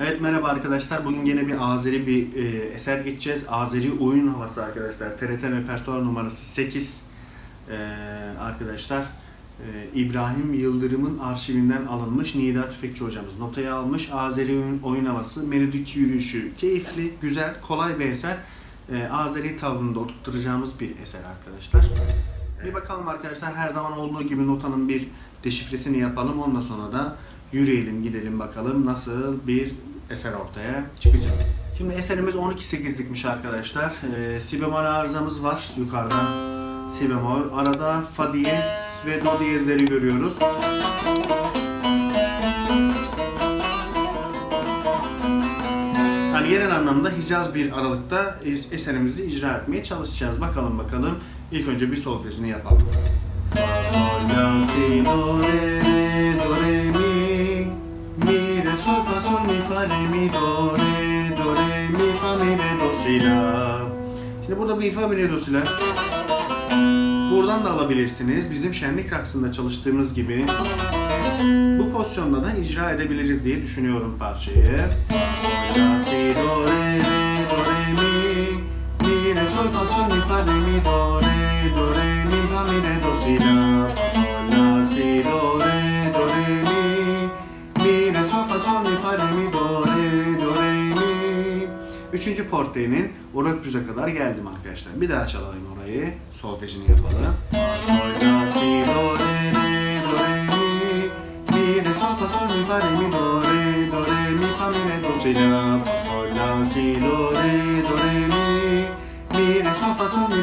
Evet merhaba arkadaşlar. Bugün yine bir Azeri bir e, eser geçeceğiz. Azeri oyun havası arkadaşlar. TRT repertuar numarası 8. E, arkadaşlar e, İbrahim Yıldırım'ın arşivinden alınmış. Nida Tüfekçi hocamız notaya almış. Azeri oyun, oyun havası, melodik yürüyüşü keyifli, güzel, kolay bir eser. E, Azeri tavrında oturtturacağımız bir eser arkadaşlar. Bir bakalım arkadaşlar her zaman olduğu gibi notanın bir deşifresini yapalım. Ondan sonra da yürüyelim gidelim bakalım nasıl bir eser ortaya çıkacak. Şimdi eserimiz 12-8'likmiş arkadaşlar. Ee, si bemol arızamız var yukarıda. Si bemol. Arada fa diyez ve do diyezleri görüyoruz. Yani genel anlamda Hicaz bir aralıkta es- eserimizi icra etmeye çalışacağız. Bakalım bakalım. İlk önce bir solfejini yapalım. Fa, sol, la, si, do, re, re, do, re, sol, fa, sol, mi, fa, re, mi, do, re, do, re, mi, fa, mi, re, do, si, la. Şimdi burada bir fa, mi, re, do, si, la. Buradan da alabilirsiniz. Bizim şenlik raksında çalıştığımız gibi bu pozisyonda da icra edebiliriz diye düşünüyorum parçayı. Sol, la, si, do, re, re, do, re, mi, mi, re, sol, fa, sol, mi, fa, re, mi, do, re, do, re, mi, fa, mi, re, do, si, la, 3. porteğinin Oropüz'e kadar geldim arkadaşlar. Bir daha çalayım orayı. Solfejini yapalım. Do, re, do, re, mi. Mi, fa, sol, mi, fa, re, mi, do, re, do, re, mi, fa, mi, do, si, do, re, do, re, mi. Mi, fa, sol, mi,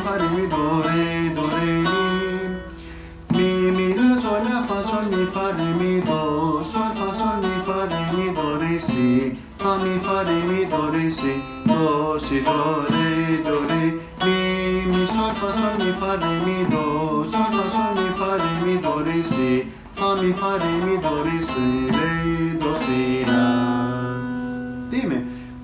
fa, re, mi, do, sol, fa, sol, mi, fa, re, mi, do. Si. Fa, mi, fa, re, mi, do, re, si do, si, do, re, do, re, mi, mi, sol, fa, sol, mi, fa, re, mi, do, sol, fa, sol, mi, fa, re, mi, do, re, si, fa, mi, fa, re, mi, do, re, si, re, do, si, la. Değil mi?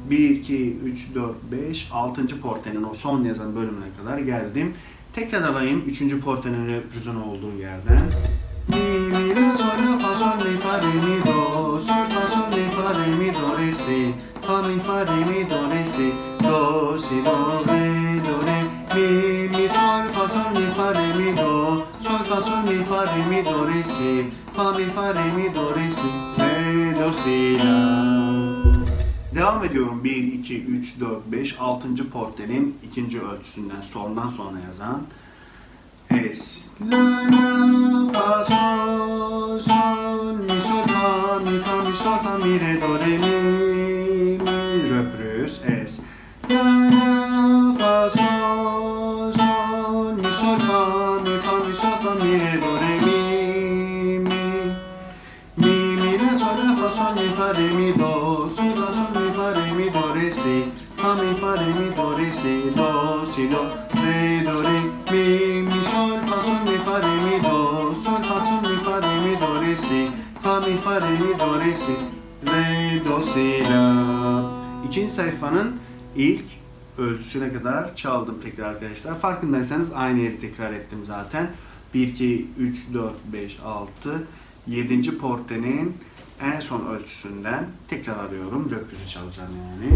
1, 2, 3, 4, 5, 6. portenin o son yazan bölümüne kadar geldim. Tekrar alayım 3. portenin reprizon olduğu yerden. Mi, mi, la, sol, la, fa, sol, mi, fa, re, mi, do, sol, si, do, re, do, re, mi, mi, sol, fa, sol, mi, fa, re, mi, do, sol, fa, sol, mi, fa, re, mi, do, re, si, fa, mi, fa, re, mi, do, re, si, re, do, si, la. Devam ediyorum. 1, 2, 3, 4, 5, 6. portenin ikinci ölçüsünden sondan sonra yazan Es. La, la, fa, sol, sol, mi, sol, fa, mi, fa, mi, sol, fa, mi, re, do, re, mi, ölçüsüne kadar çaldım tekrar arkadaşlar. Farkındaysanız aynı yeri tekrar ettim zaten. 1, 2, 3, 4, 5, 6, 7. portenin en son ölçüsünden tekrar arıyorum. Röpüzü çalacağım yani.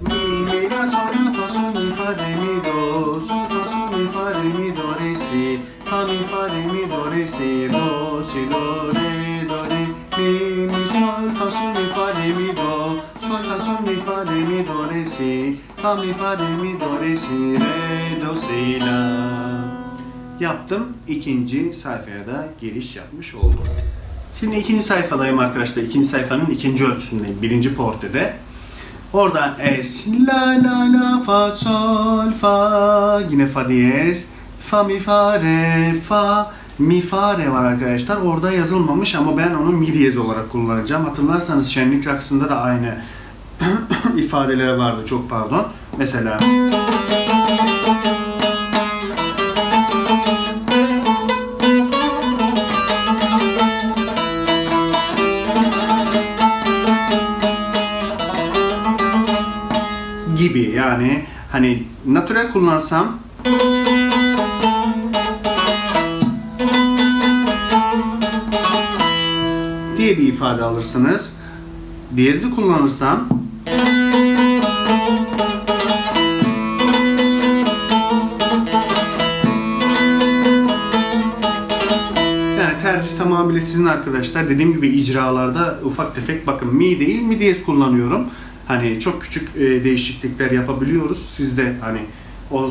Mi, mi, la, sol, la, fa, sol, mi, fa, re, mi, do, sol, fa, sol, mi, fa, re, mi, do, re, si, fa, mi, fa, re, mi, do, re, si, do, si, do, re, do, re, mi, mi, sol, fa, sol, mi, fa, re, mi, do, sol, fa, sol, mi, fa, re, mi, do, re, si, fa, mi, fa, re, mi, do, re, si, re, do, si, la. Yaptım. İkinci sayfaya da giriş yapmış oldum. Şimdi ikinci sayfadayım arkadaşlar. İkinci sayfanın ikinci ölçüsündeyim. Birinci portede. Orada es, la la la, fa, sol, fa, yine fa diyez, fa, mi, fa, re, fa, mi, fa, re var arkadaşlar. Orada yazılmamış ama ben onu mi diyez olarak kullanacağım. Hatırlarsanız şenlik raksında da aynı ifadeler vardı. Çok pardon. Mesela gibi yani hani natürel kullansam diye bir ifade alırsınız. diyezi kullanırsam sizin arkadaşlar. Dediğim gibi icralarda ufak tefek bakın mi değil mi diyez kullanıyorum. Hani çok küçük e, değişiklikler yapabiliyoruz. Siz de hani o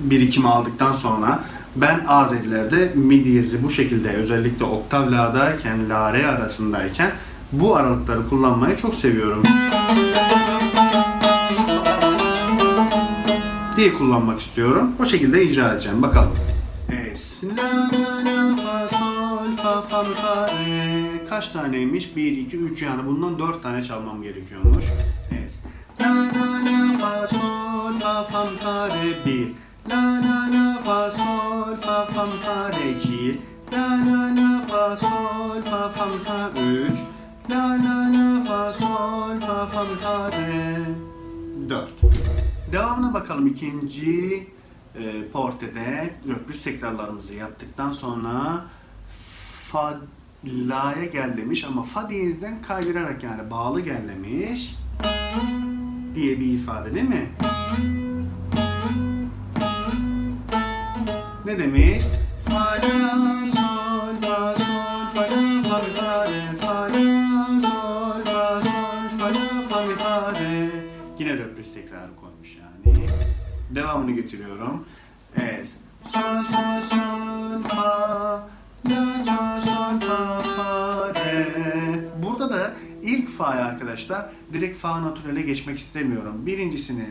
birikimi aldıktan sonra ben Azerilerde mi diyezi bu şekilde özellikle oktav la'dayken la re arasındayken bu aralıkları kullanmayı çok seviyorum. diye kullanmak istiyorum. O şekilde icra edeceğim. Bakalım. Fa, sol, fa, fa, mi, fa, re. Kaç taneymiş? 1, 2, 3 yani bundan 4 tane çalmam gerekiyormuş. Es. La, la, la, fa, sol, fa, fa, mi, fa, re. 1. La, la, la, fa, sol, fa, fa, mi, fa, re. 2. La, la, la, fa, sol, fa, fa, mi, fa, 3. La, la, la, fa, sol, fa, fa, mi, fa, re. 4. Devamına bakalım ikinci e, portede löplüs tekrarlarımızı yaptıktan sonra fa la'ya gel demiş ama fa diyezden kaydırarak yani bağlı gel demiş diye bir ifade değil mi? Ne demek? Fa la sol fa sol fa la fa mi fa re fa la sol fa sol fa la fa mi fa re Yine löplüs tekrarı koymuş yani. Devamını getiriyorum. Fa'ya arkadaşlar direkt fa natürele geçmek istemiyorum. Birincisini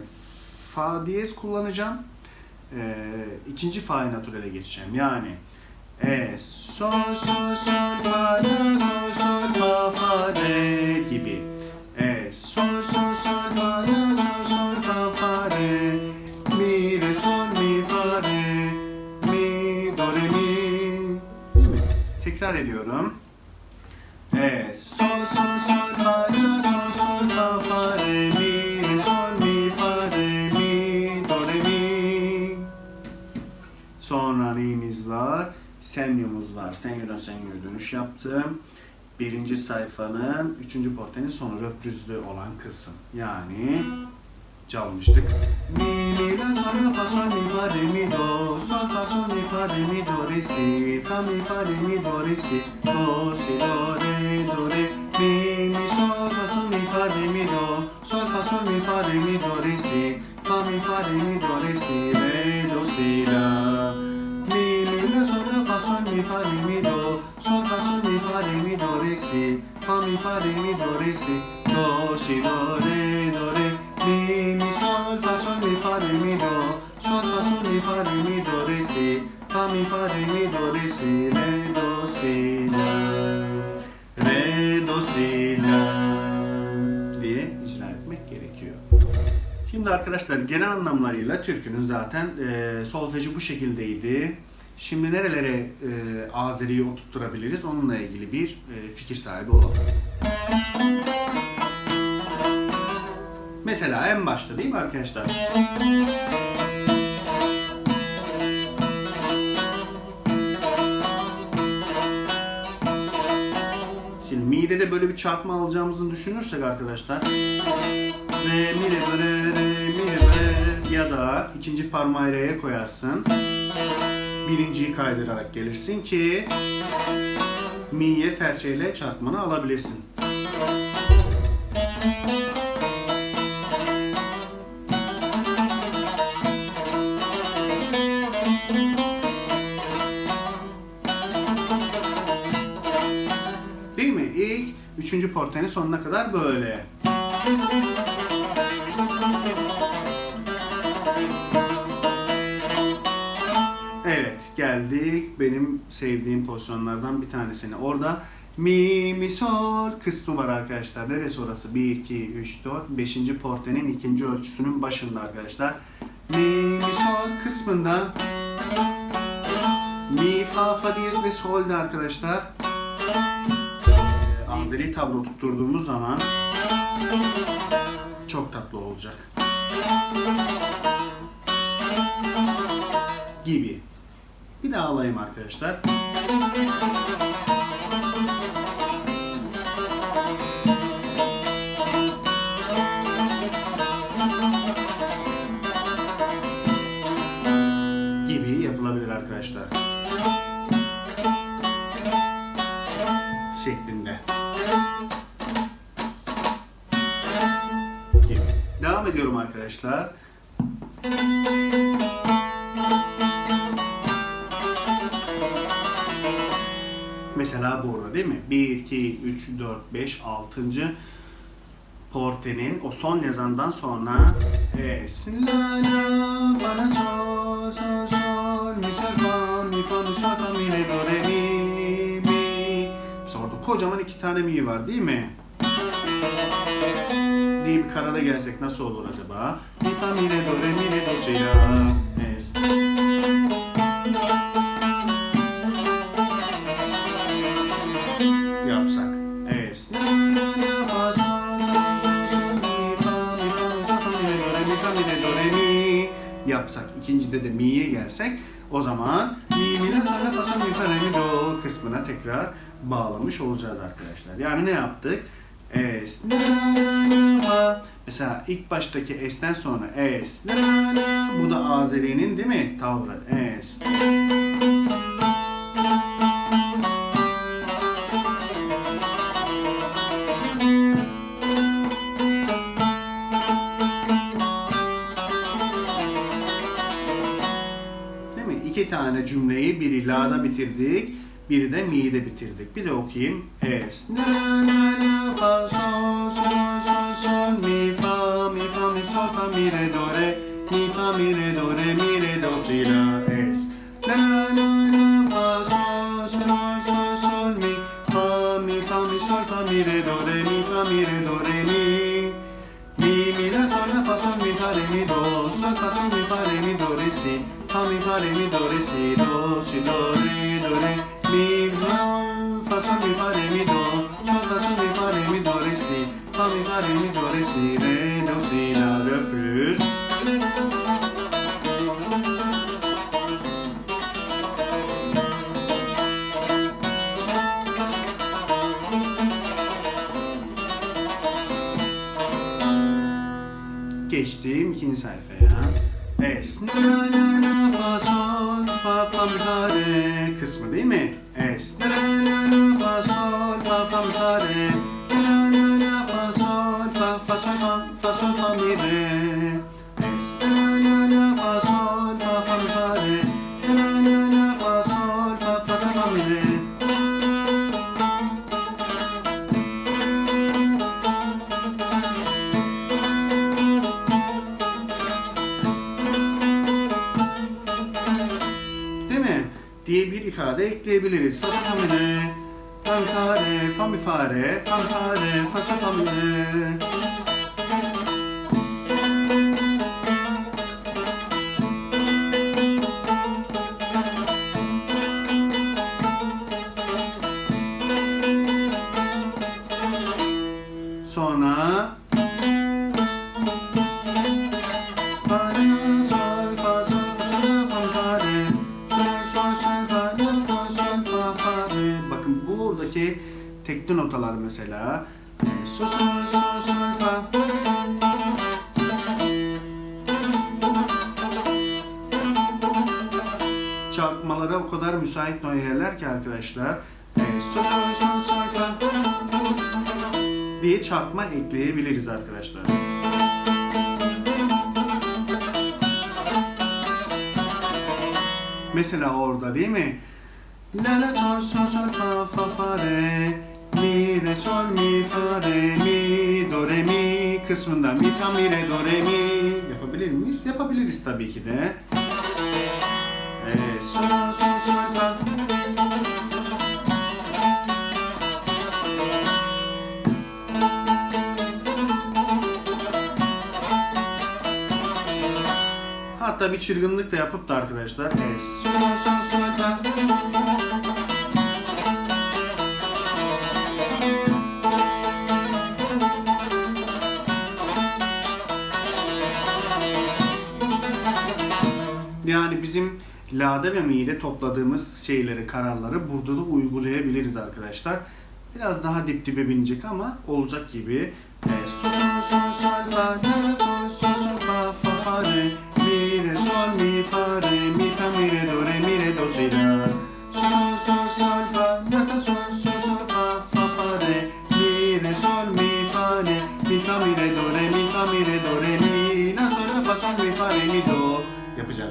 fa diyez kullanacağım. Ee, ikinci fa natürele geçeceğim. Yani es sol sol sol fa la sol sol fa fa re gibi. Es sol sol sol fa la sol sol fa fa re mi re sol mi fa re mi do re mi? Tekrar ediyorum. Var? Senyumuz var. Senyudan senyuya dönüş yaptım. Birinci sayfanın üçüncü portenin sonu röprüzlü olan kısım. Yani çalmıştık. Mi, mi, la, sol, la, fa, sol, mi, fa, re, mi, do. Sol, fa, sol, mi, fa, re, mi, do, re, si. Fa, mi, fa, re, mi, do, re, si. Do, si, do, re, do, re. Mi, mi, sol, fa, sol, mi, fa, re, mi, do. Sol, fa, sol, mi, fa, re, mi, do, re, si. Fa, mi, fa, re, mi, do, re, si. Re, do, si, la. Mi, fa, re, mi, do. Sol, fa, sol, mi, fa, re, mi, do, re, si. Fa, mi, fa, re, mi, do, re, si. Do, si, do, re, do, re. Mi, mi, sol, fa, sol, mi, fa, re, mi, do. Sol, fa, sol, mi, fa, re, mi, do, re, si. Fa, mi, fa, re, mi, do, re, si. Re, do, si, la. Re, do, si, la. Diye icra etmek gerekiyor. Şimdi arkadaşlar genel anlamlarıyla türkünün zaten e, solfeji bu şekildeydi. Şimdi nerelere e, Azeri'yi oturtturabiliriz onunla ilgili bir e, fikir sahibi olalım. Mesela en başta değil mi arkadaşlar? Şimdi mi'de de böyle bir çarpma alacağımızı düşünürsek arkadaşlar re mi re re mi re ya da ikinci parmağı re'ye koyarsın. Birinciyi kaydırarak gelirsin ki mi'ye serçeyle çarpmanı alabilesin. Değil mi? İlk üçüncü portenin sonuna kadar böyle. Geldik benim sevdiğim pozisyonlardan bir tanesine. Orada mi mi sol kısmı var arkadaşlar. Neresi orası? 1, 2, 3, 4. 5. portenin ikinci ölçüsünün başında arkadaşlar. Mi mi sol kısmında mi fa fa diyez ve sol'de arkadaşlar. Ee, Azeri tablo tutturduğumuz zaman çok tatlı olacak. Gibi. Bir daha arkadaşlar. Gibi yapılabilir arkadaşlar. Şeklinde. Gibi. Devam ediyorum arkadaşlar. Mesela burada değil mi? 1, 2, 3, 4, 5, 6. Porte'nin o son yazandan sonra Es, la, la, fa, la, sol, sol, sol, mi, sol, fa, mi, fa, mi, sol, fa, mi, re, do, re, mi, mi. Mesela orada kocaman iki tane mi var değil mi? diye bir karara gelsek nasıl olur acaba? Mi, fa, mi, re, do, re, mi, re, do, si, la, es. İkincide de mi'ye gelsek o zaman mi, mi, la, sol, la, fa, sol, mi, fa, re, mi, do kısmına tekrar bağlamış olacağız arkadaşlar. Yani ne yaptık? Es. Mesela ilk baştaki es'ten sonra es. Bu da Azeri'nin değil mi? Tavrı. Es. Tane cümleyi biri la'da bitirdik, biri de mi'de bitirdik. Bir de okuyayım. Es. La la la fa sol sol sol sol mi fa mi fa mi sol fa mi re do re mi fa mi re do re Geçtim ikinci sayfaya. Es, la la fa sol fa fa mi kısmı değil mi? İfade ekleyebiliriz. Fa fa mi re, fa tekli notalar mesela. E, Sol, sol, sol, sol, fa. Çarpmalara o kadar müsait noyeler ki arkadaşlar. E, Sol, sol, sol, sol, fa. diye çarpma ekleyebiliriz arkadaşlar. Mesela orada değil mi? La la sol sol sol fa fa fa re mi re sol mi fa re mi do re mi kısmında mi fa mi re do re mi yapabilir miyiz? Yapabiliriz tabii ki de. Evet, sol sol sol fa Hatta bir çılgınlık da yapıp da arkadaşlar. Evet. Sol sol Yani bizim la'da ve mi'de topladığımız şeyleri, kararları burada da uygulayabiliriz arkadaşlar. Biraz daha dip dibe binecek ama olacak gibi. Evet. Sol sol sol sol fa, la sol sol sol fa fa fa re, mi re sol mi fa re, mi fa mi re do re mi re do si la. Sol sol sol fa, la sol sol sol fa fa fa re, mi re sol mi fa re, Mi fa mi re do re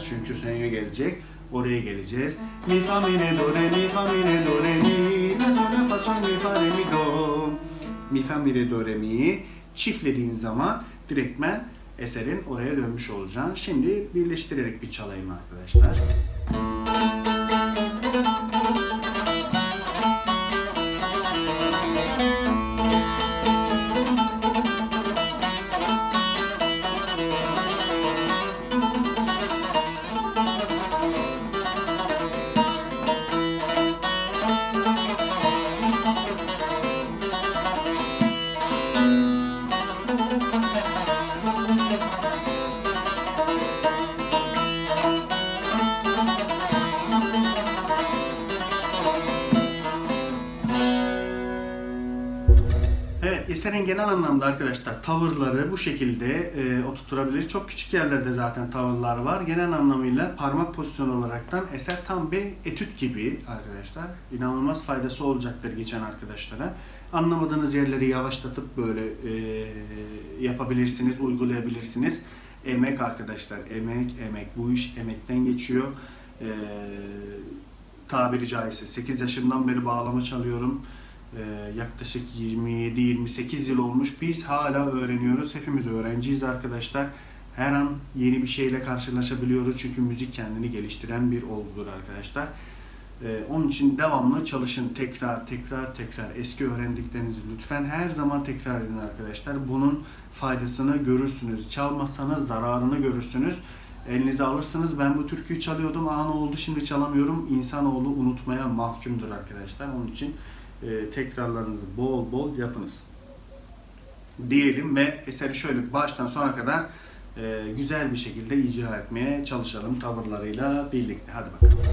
çünkü seneye gelecek. Oraya geleceğiz. Mi fa mi re do re mi fa mi re do re mi la sol la fa sol mi fa re mi do. Mi fa mi re do re mi'yi çiftlediğin zaman direktmen eserin oraya dönmüş olacaksın. Şimdi birleştirerek bir çalayım arkadaşlar. Eserin genel anlamda arkadaşlar tavırları bu şekilde e, oturtulabilir. Çok küçük yerlerde zaten tavırlar var. Genel anlamıyla parmak pozisyonu olaraktan eser tam bir etüt gibi arkadaşlar. İnanılmaz faydası olacaktır geçen arkadaşlara. Anlamadığınız yerleri yavaşlatıp böyle e, yapabilirsiniz, uygulayabilirsiniz. Emek arkadaşlar, emek, emek. Bu iş emekten geçiyor. E, tabiri caizse 8 yaşımdan beri bağlama çalıyorum. Ee, yaklaşık 27-28 yıl olmuş. Biz hala öğreniyoruz. Hepimiz öğrenciyiz arkadaşlar. Her an yeni bir şeyle karşılaşabiliyoruz. Çünkü müzik kendini geliştiren bir olgudur arkadaşlar. Ee, onun için devamlı çalışın. Tekrar, tekrar, tekrar. Eski öğrendiklerinizi lütfen her zaman tekrar edin arkadaşlar. Bunun faydasını görürsünüz. Çalmazsanız zararını görürsünüz. Elinize alırsınız. Ben bu türküyü çalıyordum. Aa ne oldu şimdi çalamıyorum. İnsanoğlu unutmaya mahkumdur arkadaşlar. Onun için e, tekrarlarınızı bol bol yapınız. Diyelim ve eseri şöyle baştan sona kadar e, güzel bir şekilde icra etmeye çalışalım tavırlarıyla birlikte. Hadi bakalım.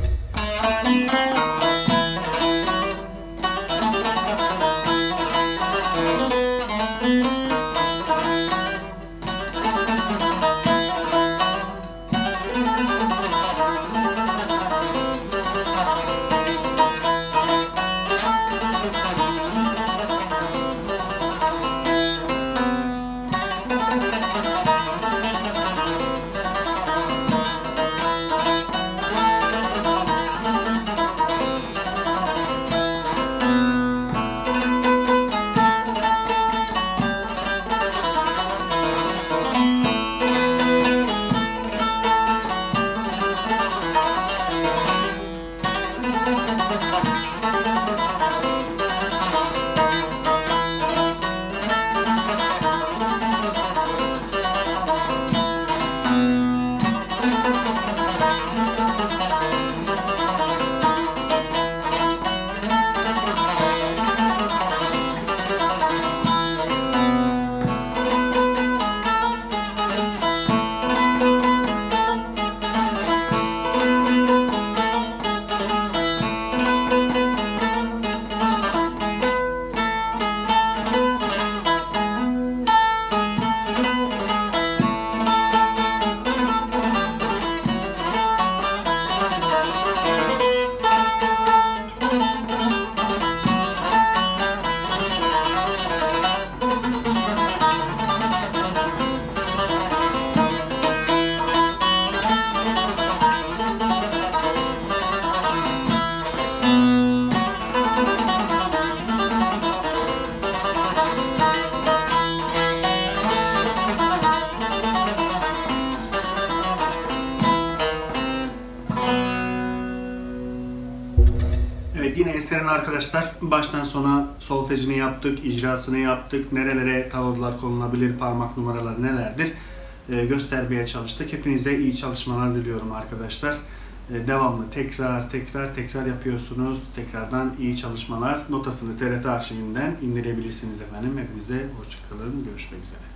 Arkadaşlar baştan sona solfejini yaptık, icrasını yaptık. Nerelere tavırlar konulabilir, parmak numaraları nelerdir e, göstermeye çalıştık. Hepinize iyi çalışmalar diliyorum arkadaşlar. E, devamlı tekrar tekrar tekrar yapıyorsunuz. Tekrardan iyi çalışmalar. Notasını TRT arşivinden indirebilirsiniz efendim. Hepinize hoşçakalın. Görüşmek üzere.